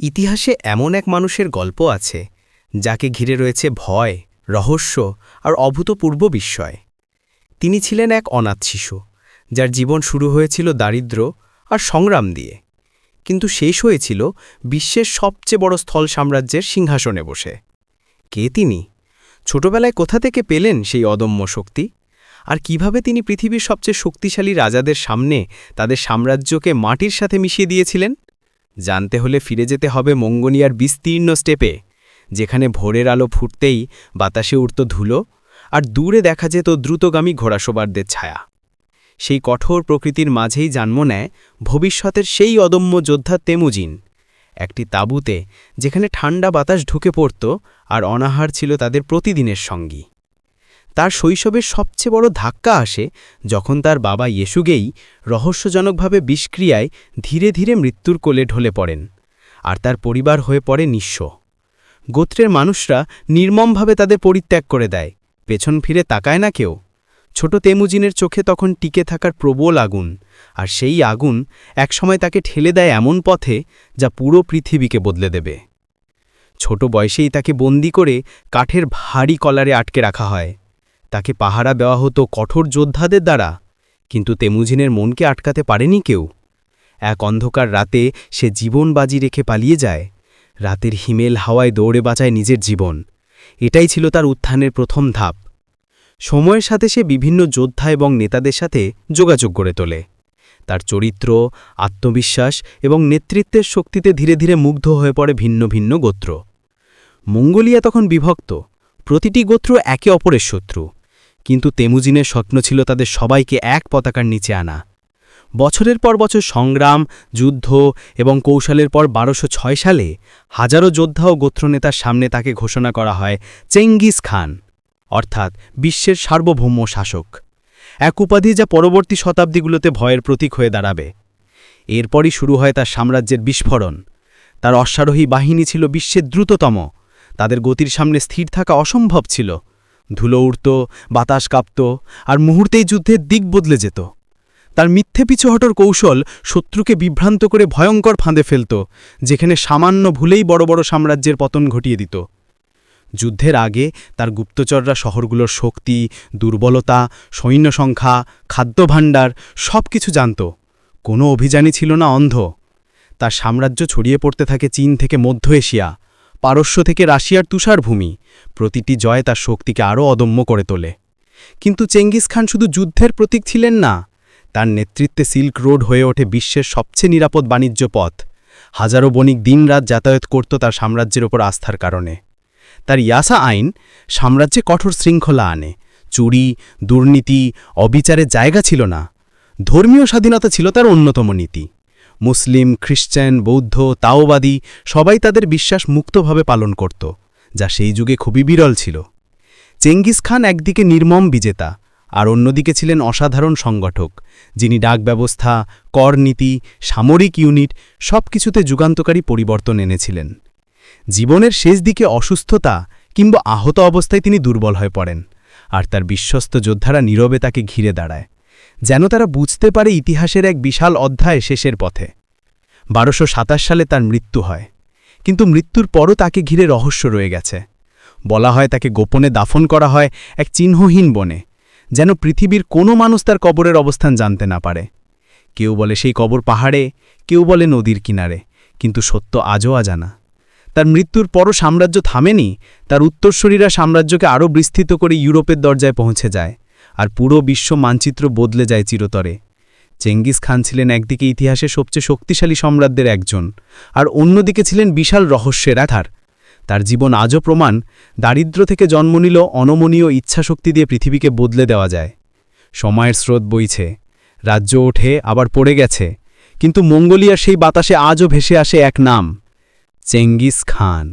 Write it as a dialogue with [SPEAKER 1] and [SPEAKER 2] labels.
[SPEAKER 1] ইতিহাসে এমন এক মানুষের গল্প আছে, যাকে ঘিরে রয়েছে ভয়, রহস্য আর অভূতপূর্ব বিস্ময়। তিনি ছিলেন এক অনাথ শিশু, যার জীবন শুরু হয়েছিল দারিদ্র আর সংগ্রাম দিয়ে। কিন্তু শেষ হয়েছিল বিশ্বের সবচেয়ে বড় স্থল সাম্রাজ্যের সিংহাসনে বসে। কে তিনি? ছোটবেলায় কোথা থেকে পেলেন সেই অদম্য শক্তি? আর কীভাবে তিনি পৃথিবীর সবচেয়ে শক্তিশালী রাজাদের সামনে তাদের সাম্রাজ্যকে মাটির সাথে মিশিয়ে দিয়েছিলেন? জানতে হলে ফিরে যেতে হবে মঙ্গোলিয়ার বিস্তীর্ণ স্টেপে, যেখানে ভোরের আলো ফুটতেই বাতাসে উঠত ধুলো আর দূরে দেখা যেত দ্রুতগামী ঘোড়াসোবারদের ছায়া। সেই কঠোর প্রকৃতির মাঝেই জন্ম নেয় ভবিষ্যতের সেই অদম্য যোদ্ধা তেমুজিন, একটি তাঁবুতে যেখানে ঠান্ডা বাতাস ঢুকে পড়ত আর অনাহার ছিল তাদের প্রতিদিনের সঙ্গী। তার শৈশবের সবচেয়ে বড় ধাক্কা আসে যখন তার বাবা ইয়েসুগেই রহস্যজনকভাবে বিষক্রিয়ায় ধীরে ধীরে মৃত্যুর কোলে ঢলে পড়েন আর তার পরিবার হয়ে পড়ে নিঃস্ব। গোত্রের মানুষরা নির্মমভাবে তাদের পরিত্যাগ করে দেয়, পেছন ফিরে তাকায় না কেউ। ছোট তেমুজিনের চোখে তখন টিকে থাকার প্রবল আগুন, আর সেই আগুন একসময় তাকে ঠেলে দেয় এমন পথে যা পুরো পৃথিবীকে বদলে দেবে। ছোট বয়সেই তাকে বন্দি করে কাঠের ভারী কলারে আটকে রাখা হয়। তাকে পাহারা দেওয়া হতো কঠোর যোদ্ধাদের দ্বারা, কিন্তু তেমুজিনের মনকে আটকাতে পারেনি কেউ। এক অন্ধকার রাতে সে জীবন বাজি রেখে পালিয়ে যায়, রাতের হিমেল হাওয়ায় দৌড়ে বাঁচায় নিজের জীবন। এটাই ছিল তার উত্থানের প্রথম ধাপ। সময়ের সাথে সে বিভিন্ন যোদ্ধা এবং নেতাদের সাথে যোগাযোগ গড়ে তোলে। তার চরিত্র, আত্মবিশ্বাস এবং নেতৃত্বের শক্তিতে ধীরে ধীরে মুগ্ধ হয়ে পড়ে ভিন্ন ভিন্ন গোত্র। মঙ্গোলিয়া তখন বিভক্ত। প্রতিটি গোত্র একে অপরের শত্রু। কিন্তু তেমুজিনের স্বপ্ন ছিল তাদের সবাইকে এক পতাকার নিচে আনা। বছরের পর বছর সংগ্রাম, যুদ্ধ এবং কৌশলের পর বারোশো ছয় সালে হাজারো যোদ্ধা ও গোত্রনেতার সামনে তাকে ঘোষণা করা হয় চেঙ্গিস খান, অর্থাৎ বিশ্বের সার্বভৌম শাসক। এক উপাধি যা পরবর্তী শতাব্দীগুলোতে ভয়ের প্রতীক হয়ে দাঁড়াবে। এরপরই শুরু হয় তার সাম্রাজ্যের বিস্ফোরণ। তার অশ্বারোহী বাহিনী ছিল বিশ্বের দ্রুততম। তাদের গতির সামনে স্থির থাকা অসম্ভব ছিল। ধুলো উড়ত, বাতাস কাঁপত, আর মুহূর্তেই যুদ্ধের দিক বদলে যেত। তার মিথ্যে পিছু হটর কৌশল শত্রুকে বিভ্রান্ত করে ভয়ঙ্কর ফাঁদে ফেলত, যেখানে সামান্য ভুলেই বড় বড় সাম্রাজ্যের পতন ঘটিয়ে দিত। যুদ্ধের আগে তার গুপ্তচররা শহরগুলোর শক্তি, দুর্বলতা, সৈন্য সংখ্যা, খাদ্যভাণ্ডার সব কিছু জানত। কোনো অভিযানই ছিল না অন্ধ। তার সাম্রাজ্য ছড়িয়ে পড়তে থাকে চীন থেকে মধ্য এশিয়া। পারস্য থেকে রাশিয়ার তুষারভূমি। প্রতিটি জয় তার শক্তিকে আরও অদম্য করে তোলে। কিন্তু চেঙ্গিস খান শুধু যুদ্ধের প্রতীক ছিলেন না, তার নেতৃত্বে সিল্ক রোড হয়ে ওঠে বিশ্বের সবচেয়ে নিরাপদ বাণিজ্য পথ। হাজারো বণিক দিনরাত যাতায়াত করত তার সাম্রাজ্যের ওপর আস্থার কারণে। তার ইয়াসা আইন সাম্রাজ্যে কঠোর শৃঙ্খলা আনে। চুরি, দুর্নীতি, অবিচারের জায়গা ছিল না। ধর্মীয় স্বাধীনতা ছিল তার অন্যতম নীতি। মুসলিম, খ্রিশ্চান, বৌদ্ধ, তাওবাদী সবাই তাদের বিশ্বাস মুক্তভাবে পালন করত, যা সেই যুগে খুবই বিরল ছিল। চেঙ্গিস খান একদিকে নির্মম বিজেতা, আর অন্যদিকে ছিলেন অসাধারণ সংগঠক, যিনি ডাক ব্যবস্থা, কর নীতি, সামরিক ইউনিট সব কিছুতে যুগান্তকারী পরিবর্তন এনেছিলেন। জীবনের শেষ দিকে অসুস্থতা কিংবা আহত অবস্থায় তিনি দুর্বল হয়ে পড়েন, আর তার বিশ্বস্ত যোদ্ধারা নীরবে তাকে ঘিরে দাঁড়ায়। যেন তারা বুঝতে পারে ইতিহাসের এক বিশাল অধ্যায় শেষের পথে। বারোশো সালে তার মৃত্যু হয়। কিন্তু মৃত্যুর পরও তাকে ঘিরে রহস্য রয়ে গেছে। বলা হয় তাকে গোপনে দাফন করা হয় এক চিহ্নহীন বনে, যেন পৃথিবীর কোনো মানুষ তার কবরের অবস্থান জানতে না পারে। কেউ বলে সেই কবর পাহাড়ে, কেউ বলে নদীর কিনারে, কিন্তু সত্য আজও আজানা তার মৃত্যুর পরও সাম্রাজ্য থামেনি, তার উত্তরস্বরীরা সাম্রাজ্যকে আরও বিস্তৃত করে ইউরোপের দরজায় পৌঁছে যায়। আর পুরো বিশ্ব মানচিত্র বদলে যায় চিরতরে। চেঙ্গিস খান ছিলেন একদিকে ইতিহাসের সবচেয়ে শক্তিশালী সম্রাটদের একজন, আর অন্যদিকে ছিলেন বিশাল রহস্যের আধার। তার জীবন আজও প্রমাণ, দারিদ্র থেকে জন্ম নিল অনমনীয় ইচ্ছাশক্তি দিয়ে পৃথিবীকে বদলে দেওয়া যায়। সময়ের স্রোত বইছে, রাজ্য ওঠে, আবার পড়ে গেছে, কিন্তু মঙ্গোলিয়ার সেই বাতাসে আজও ভেসে আসে এক নাম, চেঙ্গিস খান।